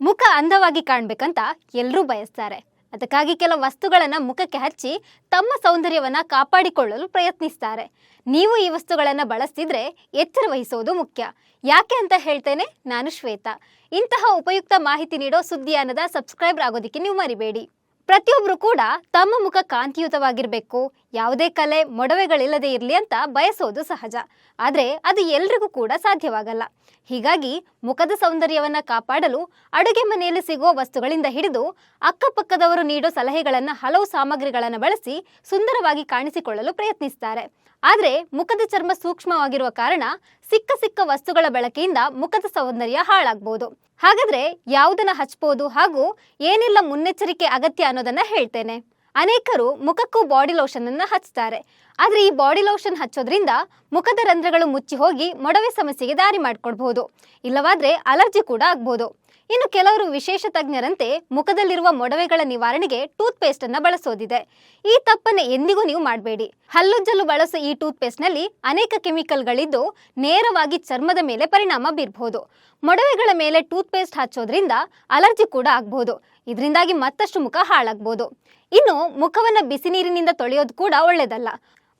ಮುಖ ಅಂದವಾಗಿ ಕಾಣ್ಬೇಕಂತ ಎಲ್ಲರೂ ಬಯಸ್ತಾರೆ. ಅದಕ್ಕಾಗಿ ಕೆಲವು ವಸ್ತುಗಳನ್ನ ಮುಖಕ್ಕೆ ಹಚ್ಚಿ ತಮ್ಮ ಸೌಂದರ್ಯವನ್ನ ಕಾಪಾಡಿಕೊಳ್ಳಲು ಪ್ರಯತ್ನಿಸ್ತಾರೆ. ನೀವು ಈ ವಸ್ತುಗಳನ್ನ ಬಳಸ್ತಿದ್ರೆ ಎಚ್ಚರ ವಹಿಸೋದು ಮುಖ್ಯ. ಯಾಕೆ ಅಂತ ಹೇಳ್ತೇನೆ, ನಾನು ಶ್ವೇತಾ. ಇಂತಹ ಉಪಯುಕ್ತ ಮಾಹಿತಿ ನೀಡೋ ಸುದ್ದಿಯಾನದ ಸಬ್ಸ್ಕ್ರೈಬರ್ ಆಗೋದಕ್ಕೆ ನೀವು ಮರಿಬೇಡಿ. ಪ್ರತಿಯೊಬ್ಬರು ಕೂಡ ತಮ್ಮ ಮುಖ ಕಾಂತಿಯುತವಾಗಿರಬೇಕು. ಯಾವುದೇ ಕಲೆ ಮೊಡವೆಗಳಿಲ್ಲದೆ ಇರಲಿ ಅಂತ ಬಯಸೋದು ಸಹಜ. ಆದರೆ ಅದು ಎಲ್ರಿಗೂ ಕೂಡ ಸಾಧ್ಯವಾಗಲ್ಲ. ಹೀಗಾಗಿ ಮುಖದ ಸೌಂದರ್ಯವನ್ನ ಕಾಪಾಡಲು ಅಡುಗೆ ಮನೆಯಲ್ಲಿ ಸಿಗುವ ವಸ್ತುಗಳಿಂದ ಹಿಡಿದು ಅಕ್ಕಪಕ್ಕದವರು ನೀಡೋ ಸಲಹೆಗಳನ್ನು ಹಲವು ಸಾಮಗ್ರಿಗಳನ್ನು ಬಳಸಿ ಸುಂದರವಾಗಿ ಕಾಣಿಸಿಕೊಳ್ಳಲು ಪ್ರಯತ್ನಿಸ್ತಾರೆ. ಆದರೆ ಮುಖದ ಚರ್ಮ ಸೂಕ್ಷ್ಮವಾಗಿರುವ ಕಾರಣ ಸಿಕ್ಕ ಸಿಕ್ಕ ವಸ್ತುಗಳ ಬಳಕೆಯಿಂದ ಮುಖದ ಸೌಂದರ್ಯ ಹಾಳಾಗ್ಬೋದು. ಹಾಗಾದ್ರೆ ಯಾವುದನ್ನ ಹಚ್ಬೋದು ಹಾಗೂ ಏನೆಲ್ಲ ಮುನ್ನೆಚ್ಚರಿಕೆ ಅಗತ್ಯ ಅನ್ನೋದನ್ನ ಹೇಳ್ತೇನೆ. ಅನೇಕರು ಮುಖಕ್ಕೂ ಬಾಡಿ ಲೋಷನ್ ಅನ್ನ ಹಚ್ತಾರೆ. ಆದ್ರೆ ಈ ಬಾಡಿ ಲೋಷನ್ ಹಚ್ಚೋದ್ರಿಂದ ಮುಖದ ರಂಧ್ರಗಳು ಮುಚ್ಚಿ ಹೋಗಿ ಮೊಡವೆ ಸಮಸ್ಯೆಗೆ ದಾರಿ ಮಾಡ್ಕೊಡ್ಬಹುದು ಇಲ್ಲವಾದ್ರೆ ಅಲರ್ಜಿ ಕೂಡ ಆಗ್ಬೋದು. ಇನ್ನು ಕೆಲವರು ವಿಶೇಷ ತಜ್ಞರಂತೆ ಮುಖದಲ್ಲಿರುವ ಮೊಡವೆಗಳ ನಿವಾರಣೆಗೆ ಟೂತ್ ಪೇಸ್ಟ್ ಅನ್ನ ಬಳಸೋದಿದೆ. ಈ ತಪ್ಪನ್ನು ಎಂದಿಗೂ ನೀವು ಮಾಡಬೇಡಿ. ಹಲ್ಲುಜ್ಜಲು ಬಳಸೋ ಈ ಟೂತ್ ಪೇಸ್ಟ್ನಲ್ಲಿ ಅನೇಕ ಕೆಮಿಕಲ್ಗಳಿದ್ದು ನೇರವಾಗಿ ಚರ್ಮದ ಮೇಲೆ ಪರಿಣಾಮ ಬೀರಬಹುದು ಮೊಡವೆಗಳ ಮೇಲೆ ಟೂತ್ ಪೇಸ್ಟ್ ಹಚ್ಚೋದ್ರಿಂದ ಅಲರ್ಜಿ ಕೂಡ ಆಗಬಹುದು ಇದರಿಂದಾಗಿ ಮತ್ತಷ್ಟು ಮುಖ ಹಾಳಾಗ್ಬೋದು. ಇನ್ನು ಮುಖವನ್ನ ಬಿಸಿ ನೀರಿನಿಂದ ತೊಳೆಯೋದು ಕೂಡ ಒಳ್ಳೆಯದಲ್ಲ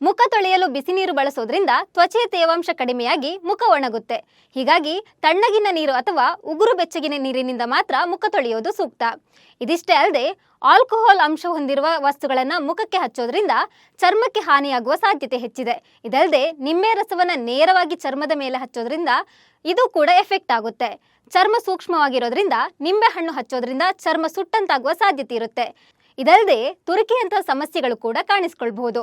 ಮುಖ ತೊಳೆಯಲು ಬಿಸಿ ನೀರು ಬಳಸೋದ್ರಿಂದ ತ್ವಚೆಯ ತೇವಾಂಶ ಕಡಿಮೆಯಾಗಿ ಮುಖ ಒಣಗುತ್ತೆ. ಹೀಗಾಗಿ ತಣ್ಣಗಿನ ನೀರು ಅಥವಾ ಉಗುರು ಬೆಚ್ಚಗಿನ ನೀರಿನಿಂದ ಮಾತ್ರ ಮುಖ ತೊಳೆಯೋದು ಸೂಕ್ತ. ಇದಿಷ್ಟೇ ಅಲ್ಲದೆ ಆಲ್ಕೋಹಾಲ್ ಅಂಶ ಹೊಂದಿರುವ ವಸ್ತುಗಳನ್ನು ಮುಖಕ್ಕೆ ಹಚ್ಚೋದ್ರಿಂದ ಚರ್ಮಕ್ಕೆ ಹಾನಿಯಾಗುವ ಸಾಧ್ಯತೆ ಹೆಚ್ಚಿದೆ. ಇದಲ್ಲದೆ ನಿಂಬೆ ರಸವನ್ನ ನೇರವಾಗಿ ಚರ್ಮದ ಮೇಲೆ ಹಚ್ಚೋದ್ರಿಂದ ಇದು ಕೂಡ ಎಫೆಕ್ಟ್ ಆಗುತ್ತೆ. ಚರ್ಮ ಸೂಕ್ಷ್ಮವಾಗಿರೋದ್ರಿಂದ ನಿಂಬೆ ಹಣ್ಣು ಹಚ್ಚೋದ್ರಿಂದ ಚರ್ಮ ಸುಟ್ಟಂತಾಗುವ ಸಾಧ್ಯತೆ ಇರುತ್ತೆ. ಇದಲ್ಲದೆ ತುರಿಕೆಯಂತಹ ಸಮಸ್ಯೆಗಳು ಕೂಡ ಕಾಣಿಸ್ಕೊಳ್ಬಹುದು.